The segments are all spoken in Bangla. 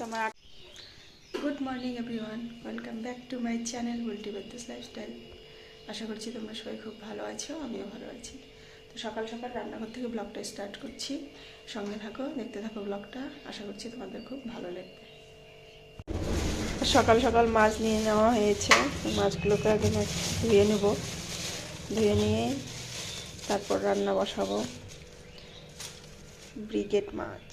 তোমার good morning everyone welcome back to my channel Bulti Bedas lifestyle আশা করছি তোমরা সবাই খুব ভালো আছো, আমিও ভালো আছি। তো সকাল সকাল রান্নাঘর থেকে ব্লগটা স্টার্ট করছি। সঙ্গে থাকো, দেখতে থাকো ব্লগটা। আশা করছি তোমাদের খুব ভালো লাগবে। সকাল সকাল মাছ নিয়ে নেওয়া হয়েছে। মাছগুলোকে আগে ধুয়ে নেব। ধুয়ে নিয়ে তারপর রান্না বসাবো। ব্রিগেড মাছ।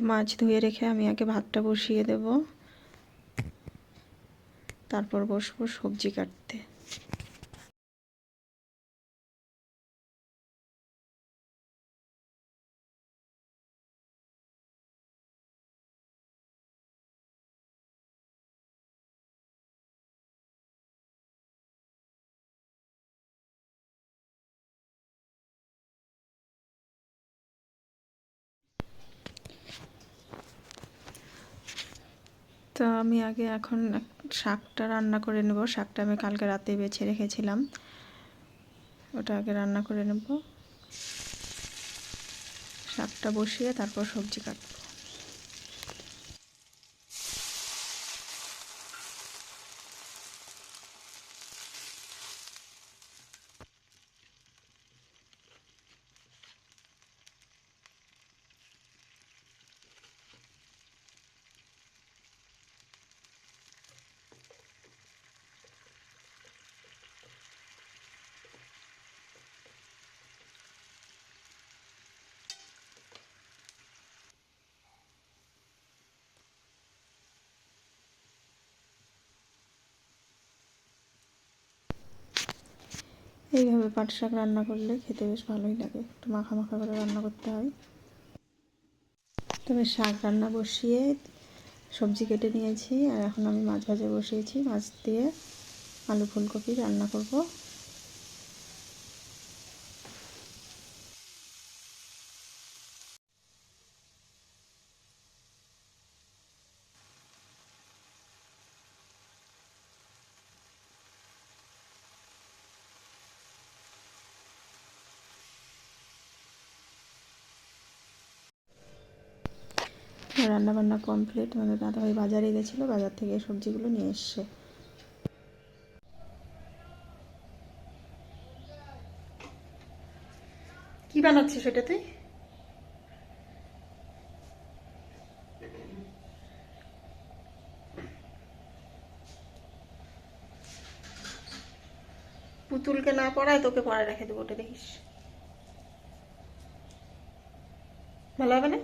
মাছ ধুয়ে রেখে আমি আগে ভাতটা বসিয়ে দেব। তারপর বসবো সবজি কাটতে। তো আমি আগে এখন শাকটা রান্না করে নেব। শাকটা আমি কালকে রাতে বেছে রেখেছিলাম। ওটা আগে রান্না করে নেব। শাকটা বসিয়ে তারপর সবজি কাটবো। এইভাবে পাট শাক রান্না করলে খেতে বেশ ভালোই লাগে। একটু মাখা মাখা করে রান্না করতে হয়। তবে শাক রান্না বসিয়ে সবজি কেটে নিয়েছি। আর এখন আমি মাছ ভাজা বসিয়েছি। মাছ দিয়ে আলু ফুলকপি রান্না করব। রান্না বান্না কমপ্লিট আমাদের দাদাভাই বাজারে গেছিল, বাজার থেকে সবজিগুলো নিয়ে এসছে। কি বানাচ্ছে সেটা তুই? পুতুলকে না পড়ায় তোকে পড়ায় রেখে দেবো ওটা দেখিস। ভালো হবে না?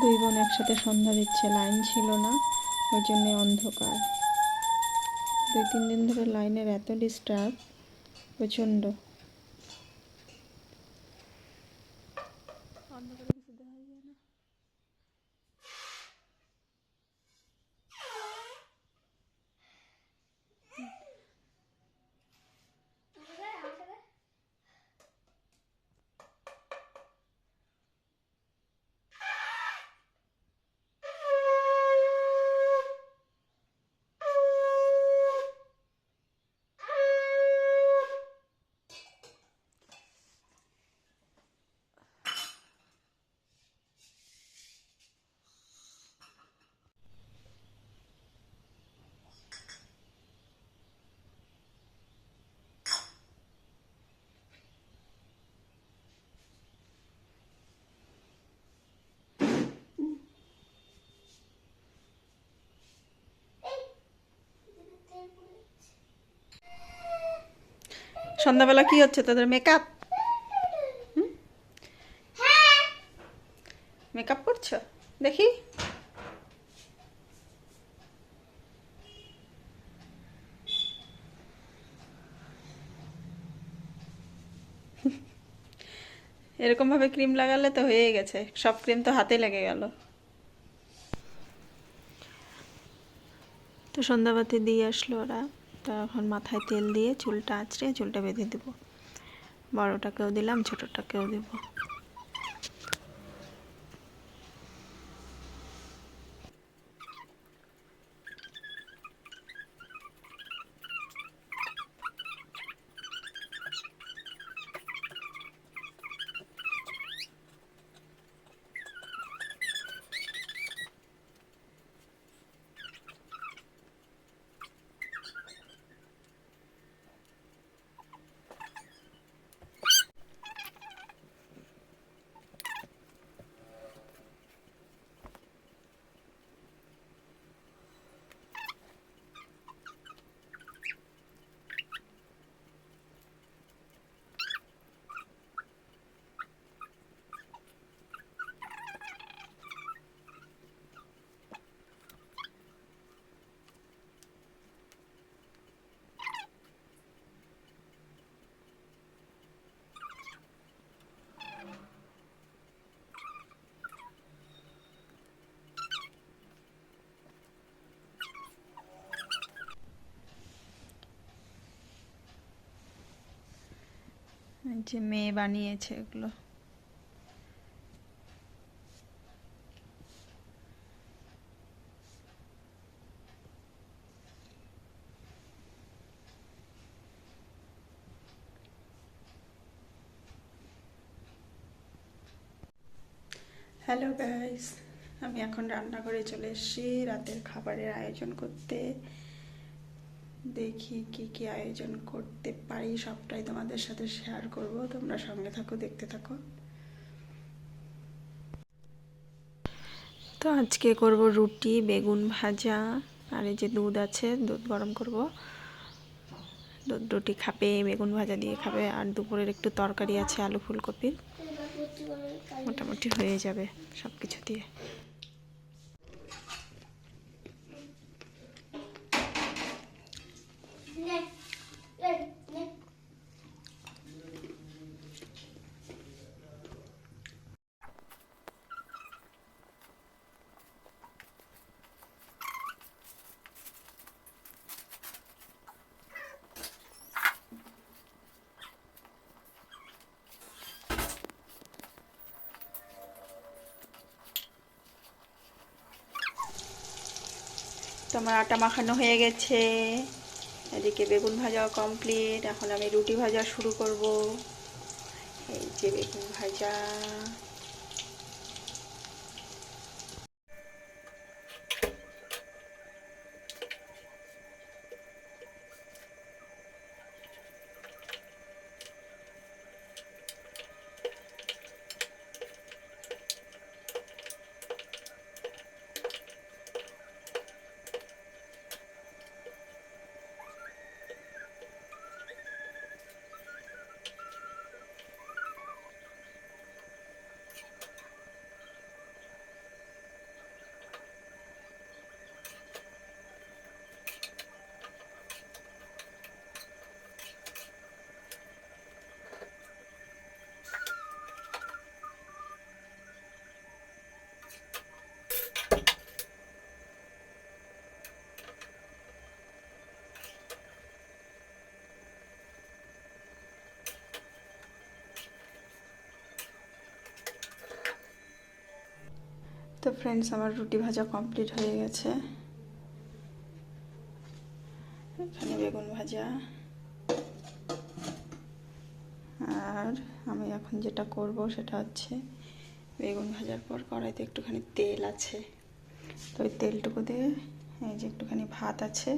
দুই বোন একসাথে সন্ধ্যা দিচ্ছে, লাইন ছিল না, ওই জন্যে অন্ধকার। দুই তিন দিন ধরে লাইনের এত ডিস্টার্ব প্রচণ্ড। সন্ধ্যাবেলা কি হচ্ছে তোদের মেকআপ মেকআপ করছ? দেখি। এরকমভাবে ক্রিম লাগালে তো হয়ে গেছে। সব ক্রিম তো হাতে লেগে গেল। তো সন্ধ্যাবাতি দিয়ে আসলো ওরা। তো এখন মাথায় তেল দিয়ে চুলটা আঁচড়ে চুলটা বেঁধে দেবো। বড়োটাকেও দিলাম ছোটোটাকেও দেবো। যে মেয়ে বানিয়েছে এগুলো। হ্যালো গাইস আমি এখন রান্নাঘরে চলে এসেছি। রাতের খাবারের আয়োজন করতে। দেখি কি কি আয়োজন করতে পারি, সবটাই তোমাদের সাথে শেয়ার করব। তোমরা সঙ্গে থাকো, দেখতে থাকো। তো আজকে করব রুটি, বেগুন ভাজা, আর এই যে দুধ আছে, দুধ গরম করব। দুধ রুটি খাবে, বেগুন ভাজা দিয়ে খাবে, আর দুপুরের একটু তরকারি আছে, আলু ফুলকপির মোটামুটি হয়ে যাবে সব কিছু দিয়ে। তোমার আটা মাখানো হয়ে গেছে। এদিকে বেগুন ভাজাও কমপ্লিট এখন আমি রুটি ভাজা শুরু করব। এই যে বেগুন ভাজা। তো ফ্রেন্ডস আমার রুটি ভাজা কমপ্লিট হয়ে গেছে। এখানে বেগুন ভাজা। আর আমি এখন যেটা করব সেটা হচ্ছে বেগুন ভাজার পর কড়াইতে একটুখানি তেল আছে। তো ওই তেলটুকু দিয়ে এই যে একটুখানি ভাত আছে,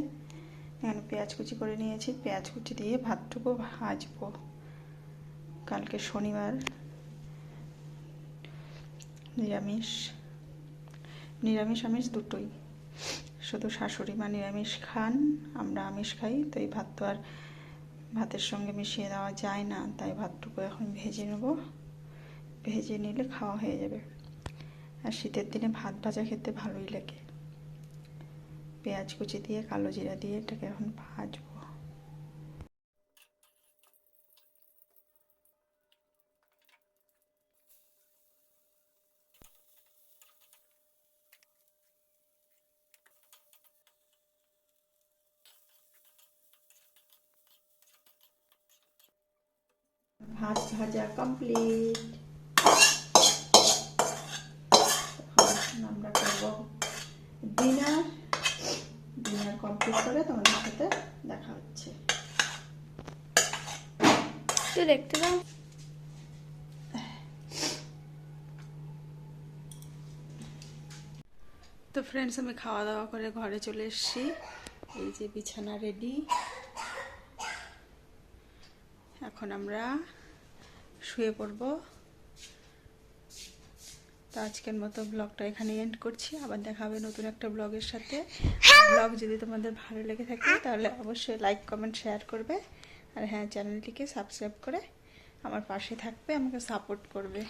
এখানে পেঁয়াজ কুচি করে নিয়েছি। পেঁয়াজ কুচি দিয়ে ভাতটুকু ভাজবো। কালকে শনিবার নিরামিষ। নিরামিষ আমিষ দুটোই। শুধু শাশুড়ি মা নিরামিষ খান, আমরা আমিষ খাই তো এই ভাত তো আর ভাতের সঙ্গে মিশিয়ে দেওয়া যায় না, তাই ভাতটুকু এখন ভেজে নেব। ভেজে নিলে খাওয়া হয়ে যাবে। আর শীতের দিনে ভাত ভাজা খেতে ভালোই লাগে। পেঁয়াজ কুচি দিয়ে, কালো জিরা দিয়ে এটাকে এখন ভাজবো। ভাত ভাজা কমপ্লিট এখন আমরা করব। ডিনার ডিনার কমপ্লিট করে তোমাদের সাথে দেখা হচ্ছে। তুই দেখতে দাও। তো ফ্রেন্ডস আমি খাওয়া দাওয়া করে ঘরে চলে এসেছি। এই যে বিছানা রেডি এখন আমরা শুয়ে পড়ব। তো আজকের মতো ব্লগটা এখানে এন্ড করছি। আবার দেখা হবে নতুন একটা ব্লগের সাথে। ব্লগ যদি তোমাদের ভালো লেগে থাকে তাহলে অবশ্যই লাইক কমেন্ট শেয়ার করবে। আর হ্যাঁ চ্যানেলটিকে সাবস্ক্রাইব করে আমার পাশে থাকবে আমাকে সাপোর্ট করবে।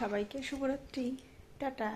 সবাইকে শুভরাত্রি। টাটা।